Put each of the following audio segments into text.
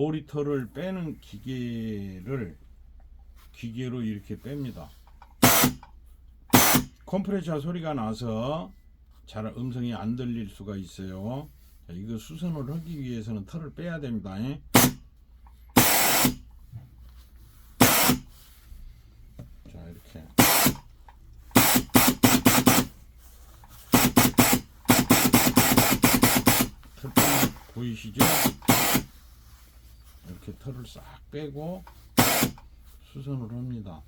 오리털을 빼는 기계를 기계로 이렇게 뺍니다. 컴프레셔 소리가 나서 잘 음성이 안 들릴 수가 있어요. 자, 이거 수선을 하기 위해서는 털을 빼야 됩니다. 예? 자 이렇게 털 보이시죠? 이렇게 털을 싹 빼고 수선을 합니다.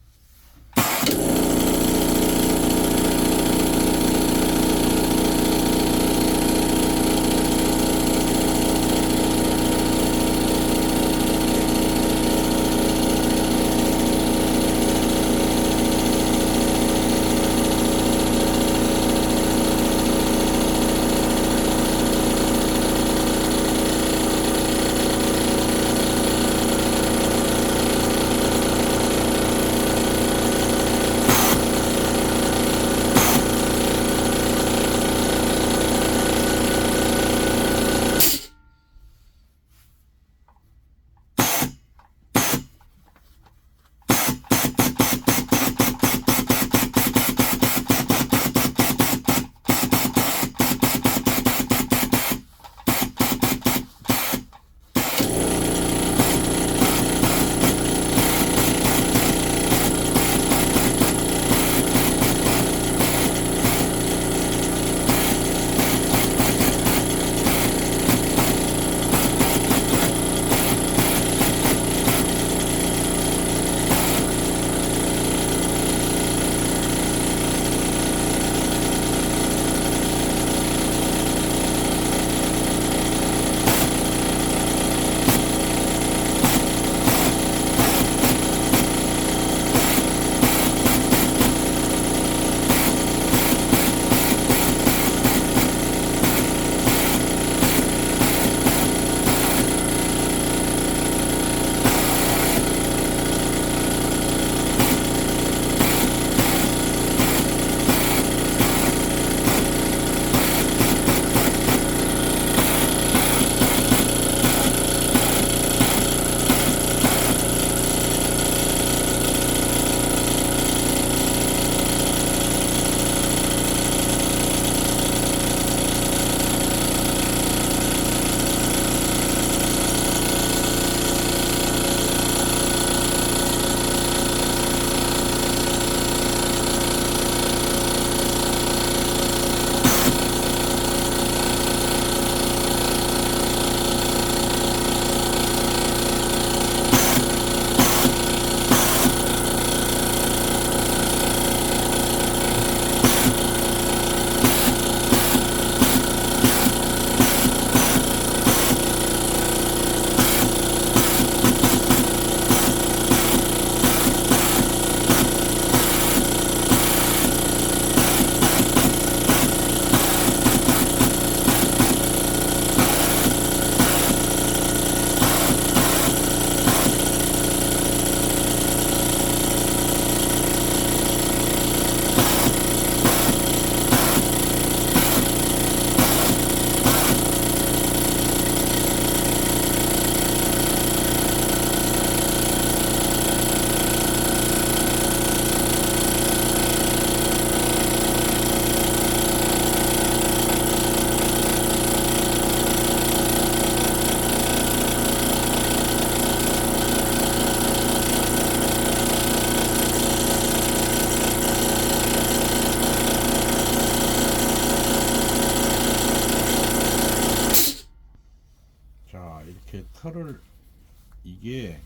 이게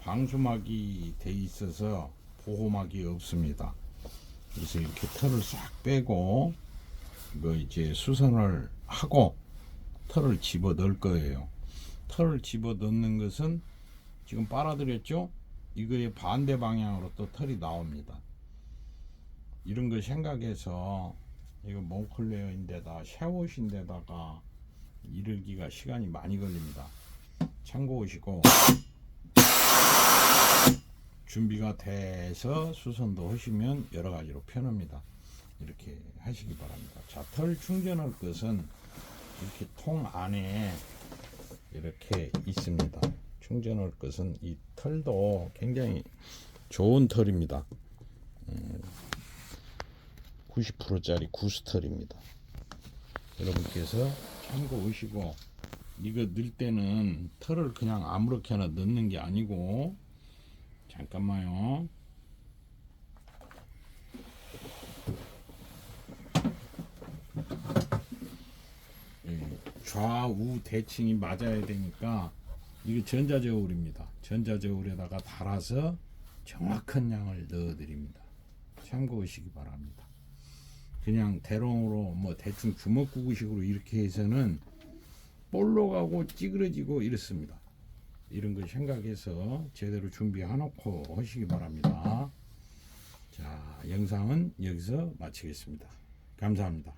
방수막이 돼 있어서 보호막이 없습니다. 그래서 이렇게 털을 싹 빼고 이거 이제 수선을 하고 털을 집어 넣을 거예요. 털을 집어 넣는 것은 지금 빨아들였죠? 이거의 반대 방향으로 또 털이 나옵니다. 이런 걸 생각해서 이거 몽클레어인데다 샤워신데다가 이르기가 시간이 많이 걸립니다. 참고하시고 준비가 돼서 수선도 하시면 여러 가지로 편합니다. 이렇게 하시기 바랍니다. 자, 털 충전할 것은 이렇게 통 안에 이렇게 있습니다. 충전할 것은 이 털도 굉장히 좋은 털입니다. 90%짜리 구스털입니다. 여러분께서 참고하시고 이거 넣을 때는 털을 그냥 아무렇게나 넣는 게 아니고 잠깐만요. 예, 좌우 대칭이 맞아야 되니까 이거 전자저울입니다. 전자저울에다가 달아서 정확한 양을 넣어 드립니다. 참고하시기 바랍니다. 그냥 대롱으로 뭐 대충 주먹구구식으로 이렇게 해서는 볼로 가고 찌그러지고 이렇습니다. 이런 걸 생각해서 제대로 준비해놓고 하시기 바랍니다. 자, 영상은 여기서 마치겠습니다. 감사합니다.